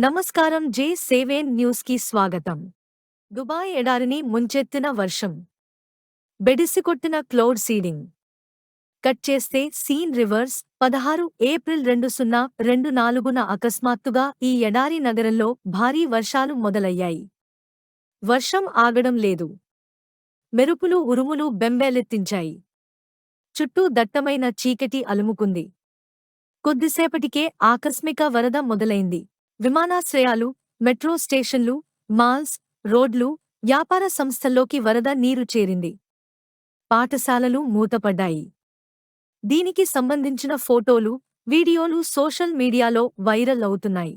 నమస్కారం జే సేవేన్ న్యూస్కి స్వాగతం. దుబాయ్ ఎడారిని ముంచెత్తిన వర్షం. బెడిసికొట్టిన క్లౌడ్ సీడింగ్ కట్ చేస్తే సీన్ రివర్స్ పదహారు ఏప్రిల్ రెండు సున్నా రెండు నాలుగున అకస్మాత్తుగా ఈ ఎడారి నగరంలో భారీ వర్షాలు మొదలయ్యాయి. వర్షం ఆగడం లేదు. మెరుపులు ఉరుములు బెంబేలెత్తించాయి. చుట్టూ దట్టమైన చీకటి అలుముకుంది. కొద్దిసేపటికే ఆకస్మిక వరద మొదలైంది. విమానాశ్రయాలు మెట్రో స్టేషన్లు మాల్స్ రోడ్లు వ్యాపార సంస్థల్లోకి వరద నీరు చేరింది. పాఠశాలలు మూతపడ్డాయి. దీనికి సంబంధించిన ఫోటోలు వీడియోలు సోషల్ మీడియాలో వైరల్ అవుతున్నాయి.